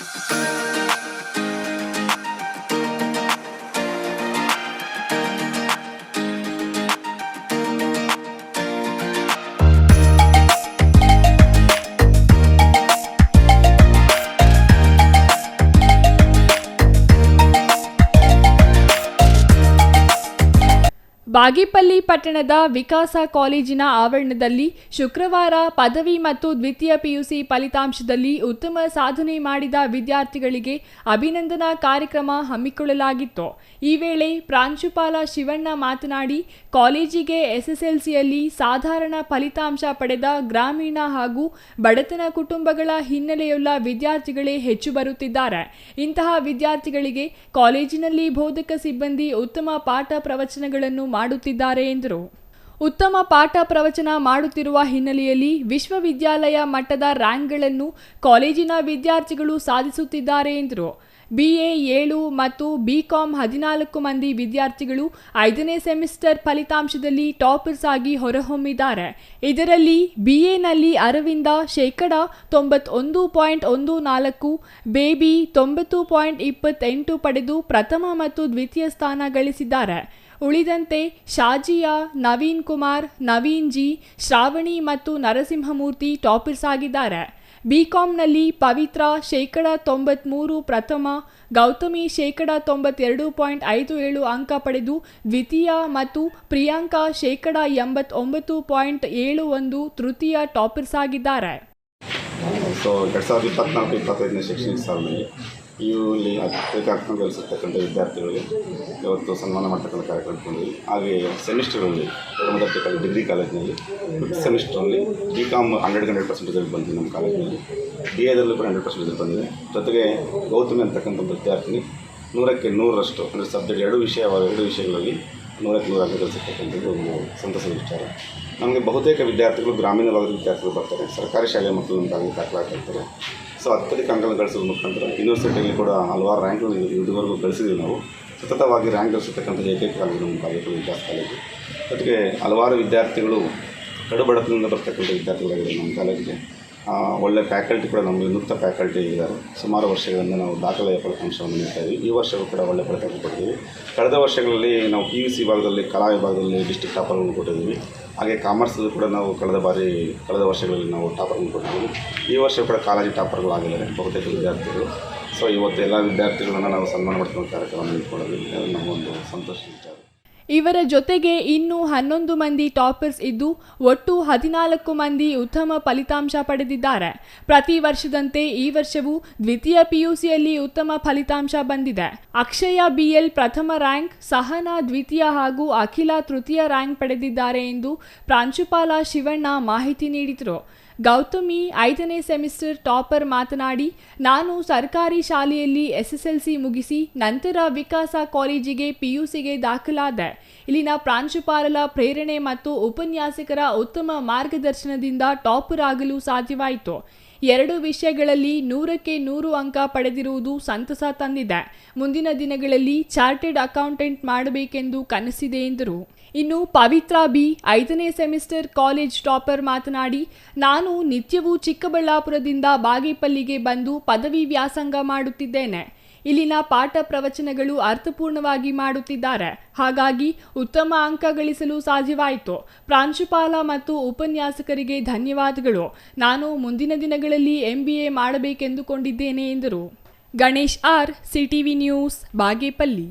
Música Bagepalli ಪಟ್ಟಣದ ವಿಕಾಸ ಕಾಲೇಜಿನ ಆವರಣದಲ್ಲಿ ಶುಕ್ರವಾರ ಪದವಿ ಮತ್ತು ದ್ವಿತೀಯ ಪಿಯುಸಿ ಫಲಿತಾಂಶದಲ್ಲಿ ಉತ್ತಮ ಸಾಧನೆ ಮಾಡಿದ ವಿದ್ಯಾರ್ಥಿಗಳಿಗೆ ಅಭಿನಂದನಾ ಕಾರ್ಯಕ್ರಮ ಹಮ್ಮಿಕೊಳ್ಳಲಾಗಿತ್ತು. ಈ ವೇಳೆ ಪ್ರಾಂಶುಪಾಲ ಶಿವಣ್ಣ ಮಾತನಾಡಿ, ಕಾಲೇಜಿಗೆ ಎಸ್ಎಸ್ಎಲ್ಸಿಯಲ್ಲಿ ಸಾಧಾರಣ ಫಲಿತಾಂಶ ಪಡೆದ ಗ್ರಾಮೀಣ ಹಾಗೂ ಬಡತನ ಕುಟುಂಬಗಳ ಹಿನ್ನೆಲೆಯುಳ್ಳ ವಿದ್ಯಾರ್ಥಿಗಳೇ ಹೆಚ್ಚು ಬರುತ್ತಿದ್ದಾರೆ. ಇಂತಹ ವಿದ್ಯಾರ್ಥಿಗಳಿಗೆ ಕಾಲೇಜಿನಲ್ಲಿ ಬೋಧಕ ಸಿಬ್ಬಂದಿ ಉತ್ತಮ ಪಾಠ ಪ್ರವಚನಗಳನ್ನು ಮಾಡುತ್ತಿದ್ದಾರೆ ಎಂದರು. ಉತ್ತಮ ಪಾಠ ಪ್ರವಚನ ಮಾಡುತ್ತಿರುವ ಹಿನ್ನೆಲೆಯಲ್ಲಿ ವಿಶ್ವವಿದ್ಯಾಲಯ ಮಟ್ಟದ ರ್ಯಾಂಕ್ಗಳನ್ನು ಕಾಲೇಜಿನ ವಿದ್ಯಾರ್ಥಿಗಳು ಸಾಧಿಸುತ್ತಿದ್ದಾರೆ ಎಂದರು. ಬಿಎ ಏಳು ಮತ್ತು ಬಿಕಾಂ ಹದಿನಾಲ್ಕು ಮಂದಿ ವಿದ್ಯಾರ್ಥಿಗಳು ಐದನೇ ಸೆಮಿಸ್ಟರ್ ಫಲಿತಾಂಶದಲ್ಲಿ ಟಾಪರ್ಸ್ ಆಗಿ ಹೊರಹೊಮ್ಮಿದ್ದಾರೆ. ಇದರಲ್ಲಿ ಬಿಎನಲ್ಲಿ ಅರವಿಂದ ಶೇಕಡ ತೊಂಬತ್ತೊಂದು ಪಾಯಿಂಟ್ ಒಂದು ನಾಲ್ಕು, ಬೇಬಿ ತೊಂಬತ್ತು ಪಾಯಿಂಟ್ ಇಪ್ಪತ್ತೆಂಟು ಪಡೆದು ಪ್ರಥಮ ಮತ್ತು ದ್ವಿತೀಯ ಸ್ಥಾನ ಗಳಿಸಿದ್ದಾರೆ. ಉಳಿದಂತೆ ಶಾಜಿಯಾ, ನವೀನ್ ಕುಮಾರ್, ನವೀನ್ ಜಿ, ಶ್ರಾವಣಿ ಮತ್ತು ನರಸಿಂಹಮೂರ್ತಿ ಟಾಪರ್ಸ್ ಆಗಿದ್ದಾರೆ. ಬಿಕಾಂನಲ್ಲಿ ಪವಿತ್ರ ಶೇಕಡ ತೊಂಬತ್ಮೂರು ಪ್ರಥಮ, ಗೌತಮಿ ಶೇಕಡ ತೊಂಬತ್ತೆರಡು ಪಾಯಿಂಟ್ ಐದು ಏಳು ಅಂಕ ಪಡೆದು ದ್ವಿತೀಯ ಮತ್ತು ಪ್ರಿಯಾಂಕಾ ಶೇಕಡ ಎಂಬತ್ತೊಂಬತ್ತು ಪಾಯಿಂಟ್ ಏಳು ಒಂದು ತೃತೀಯ ಟಾಪರ್ಸ್ ಆಗಿದ್ದಾರೆ. ಸೊ ಎರಡು ಸಾವಿರದ ಇಪ್ಪತ್ನಾಲ್ಕು, ಇಪ್ಪತ್ತೈದನೇ ಶೈಕ್ಷಣಿಕ ಇಲ್ಲಿ ಕಾರ್ಯಕ್ರಮ ಕಲಿಸಿರ್ತಕ್ಕಂಥ ಗಳಿಸಿರ್ತಕ್ಕಂಥ ವಿದ್ಯಾರ್ಥಿಗಳಿಗೆ ಇವತ್ತು ಸನ್ಮಾನ ಮಾಡ್ತಕ್ಕಂಥ ಕಾರ್ಯಕ್ರಮ ಇಟ್ಕೊಂಡಿದ್ವಿ ಹಾಗೆ ಸೆಮಿಸ್ಟರಲ್ಲಿ ಮೊದಲ ಡಿಗ್ರಿ ಕಾಲೇಜಿನಲ್ಲಿ ಸೆಮಿಸ್ಟ್ರಲ್ಲಿ B com hundred hundred percent result ಬಂದಿದೆ ನಮ್ಮ ಕಾಲೇಜಿನಲ್ಲಿ. ಬಿ ಎದಲ್ಲೂ ಕೂಡ ಹಂಡ್ರೆಡ್ ಪರ್ಸೆಂಟ್ ರಿಸಲ್ಟ್ ಬಂದಿದೆ. ಜೊತೆಗೆ ಗೌತಮಿ ಅಂತಕ್ಕಂಥ ವಿದ್ಯಾರ್ಥಿನಿ ನೂರಕ್ಕೆ ನೂರರಷ್ಟು, ಅಂದರೆ ಸಬ್ಜೆಕ್ಟ್ ಎರಡು ವಿಷಯ, ಎರಡು ವಿಷಯಗಳಲ್ಲಿ ನೂರಕ್ಕೆ ನೂರು ಅಂಕ ಕಲಿಸಿರ್ತಕ್ಕಂಥದ್ದು ಒಂದು ಸಂತಸದ ವಿಚಾರ. ನಮಗೆ ಬಹುತೇಕ ವಿದ್ಯಾರ್ಥಿಗಳು ಗ್ರಾಮೀಣ ಭಾಗದ ವಿದ್ಯಾರ್ಥಿಗಳು ಬರ್ತಾರೆ. ಸರ್ಕಾರಿ ಶಾಲೆ ಮಕ್ಕಳು ನಮಗಾಗಿ ದಾಖಲಾತಿ ಇರ್ತಾರೆ. ಸೊ ಅತ್ಯಧಿಕ ಅಂಕಗಳನ್ನು ಗಳಿಸೋದ್ರ ಮುಖಾಂತರ. ಯೂನಿವರ್ಸಿಟಿಯಲ್ಲಿ ಕೂಡ ಹಲವಾರು ರ್ಯಾಂಕ್ಗಳು ಇದುವರೆಗೂ ಗಳಿಸಿದ್ದೀವಿ ನಾವು. ಸತತವಾಗಿ ರ್ಯಾಂಕ್ ಗಳಿಸಿರ್ತಕ್ಕಂಥ ಏಕೈಕ ಕಾಲೇಜು ನಮ್ಮ ಕಾಲೇಜು ವಿಕಾಸ್ ಕಾಲೇಜು. ಜೊತೆಗೆ ಹಲವಾರು ವಿದ್ಯಾರ್ಥಿಗಳು ಕಡುಬಡತನದಿಂದ ಬರ್ತಕ್ಕಂಥ ವಿದ್ಯಾರ್ಥಿಗಳಾಗಿದ್ದಾರೆ ನಮ್ಮ ಕಾಲೇಜಿಗೆ ಒಳ್ಳೆ ಫ್ಯಾಕಲ್ಟಿ ಕೂಡ ನಮಗೆ ನೃತ್ಯ ಫ್ಯಾಕಲ್ಟಿ ಇದ್ದಾರೆ. ಸುಮಾರು ವರ್ಷಗಳಿಂದ ನಾವು ದಾಖಲೆಯ ಫಲಿತಾಂಶವನ್ನು ನೀಡ್ತಾ ಇದ್ದೀವಿ ಈ ವರ್ಷವೂ ಕೂಡ ಒಳ್ಳೆ ಫಲಿತಾಂಶ ಕೊಟ್ಟಿದ್ದೀವಿ. ಕಳೆದ ವರ್ಷಗಳಲ್ಲಿ ನಾವು ಪಿ ಯು ಸಿ ವಿಭಾಗದಲ್ಲಿ ಕಲಾ ವಿಭಾಗದಲ್ಲಿ ಡಿಸ್ಟಿಕ್ ಟಾಪರ್ಗಳನ್ನು ಕೊಟ್ಟಿದ್ದೀವಿ. ಹಾಗೆ ಕಾಮರ್ಸಲ್ಲೂ ಕೂಡ ನಾವು ಕಳೆದ ಬಾರಿ, ಕಳೆದ ವರ್ಷಗಳಲ್ಲಿ ನಾವು ಟಾಪರ್ಗಳನ್ನು ಕೊಟ್ಟಿದ್ದೀವಿ. ಈ ವರ್ಷ ಕೂಡ ಕಾಲೇಜು ಟಾಪರ್ಗಳಾಗಿದ್ದಾರೆ ಬಹುತೇಕ ವಿದ್ಯಾರ್ಥಿಗಳು. ಸೊ ಇವತ್ತು ಎಲ್ಲ ವಿದ್ಯಾರ್ಥಿಗಳನ್ನು ನಾವು ಸನ್ಮಾನ ಮಾಡ್ತಕ್ಕಂಥ ಕಾರ್ಯಕ್ರಮ ಇಟ್ಕೊಳ್ಳೋದು ನಮ್ಮ ಒಂದು ಸಂತೋಷ ವಿಚಾರ. ಇವರ ಜೊತೆಗೆ ಇನ್ನೂ ಹನ್ನೊಂದು ಮಂದಿ ಟಾಪರ್ಸ್ ಇದ್ದು ಒಟ್ಟು ಹದಿನಾಲ್ಕು ಮಂದಿ ಉತ್ತಮ ಫಲಿತಾಂಶ ಪಡೆದಿದ್ದಾರೆ. ಪ್ರತಿ ವರ್ಷದಂತೆ ಈ ವರ್ಷವೂ ದ್ವಿತೀಯ ಪಿಯುಸಿಯಲ್ಲಿ ಉತ್ತಮ ಫಲಿತಾಂಶ ಬಂದಿದೆ. ಅಕ್ಷಯ ಬಿಎಲ್ ಪ್ರಥಮ ರ್ಯಾಂಕ್, ಸಹನಾ ದ್ವಿತೀಯ ಹಾಗೂ ಅಖಿಲ ತೃತೀಯ ರ್ಯಾಂಕ್ ಪಡೆದಿದ್ದಾರೆ ಎಂದು ಪ್ರಾಂಶುಪಾಲ ಶಿವಣ್ಣ ಮಾಹಿತಿ ನೀಡಿದರು. ಗೌತಮಿ ಐದನೇ ಸೆಮಿಸ್ಟರ್ ಟಾಪರ್ ಮಾತನಾಡಿ, ನಾನು ಸರ್ಕಾರಿ ಶಾಲೆಯಲ್ಲಿ ಎಸ್ಎಸ್ಎಲ್ಸಿ ಮುಗಿಸಿ ನಂತರ ವಿಕಾಸ ಕಾಲೇಜಿಗೆ ಪಿಯುಸಿಗೆ ದಾಖಲಾದೆ, ಇಲ್ಲಿನ ಪ್ರಾಂಶುಪಾಲರ ಪ್ರೇರಣೆ ಮತ್ತು ಉಪನ್ಯಾಸಕರ ಉತ್ತಮ ಮಾರ್ಗದರ್ಶನದಿಂದ ಟಾಪರ್ ಆಗಲು ಸಾಧ್ಯವಾಯಿತು. ಎರಡು ವಿಷಯಗಳಲ್ಲಿ ನೂರಕ್ಕೆ ನೂರು ಅಂಕ ಪಡೆದಿರುವುದು ಸಂತಸ ತಂದಿದೆ. ಮುಂದಿನ ದಿನಗಳಲ್ಲಿ ಚಾರ್ಟೆಡ್ ಅಕೌಂಟೆಂಟ್ ಮಾಡಬೇಕೆಂದು ಕನಸಿದೆ ಎಂದರು. ಇನ್ನು ಪವಿತ್ರಾ ಬಿ ಐದನೇ ಸೆಮಿಸ್ಟರ್ ಕಾಲೇಜ್ ಟಾಪರ್ ಮಾತನಾಡಿ, ನಾನು ನಿತ್ಯವೂ ಚಿಕ್ಕಬಳ್ಳಾಪುರದಿಂದ ಬಾಗೇಪಲ್ಲಿಗೆ ಬಂದು ಪದವಿ ವ್ಯಾಸಂಗ ಮಾಡುತ್ತಿದ್ದೇನೆ. ಇಲ್ಲಿನ ಪಾಠ ಪ್ರವಚನಗಳು ಅರ್ಥಪೂರ್ಣವಾಗಿ ಮಾಡುತ್ತಿದ್ದಾರೆ. ಹಾಗಾಗಿ ಉತ್ತಮ ಅಂಕ ಗಳಿಸಲು ಸಾಧ್ಯವಾಯಿತು. ಪ್ರಾಂಶುಪಾಲ ಮತ್ತು ಉಪನ್ಯಾಸಕರಿಗೆ ಧನ್ಯವಾದಗಳು. ನಾನು ಮುಂದಿನ ದಿನಗಳಲ್ಲಿ ಎಂಬಿಎ ಮಾಡಬೇಕೆಂದುಕೊಂಡಿದ್ದೇನೆ ಎಂದರು. Ganesh R, CTV news, Bagepalli.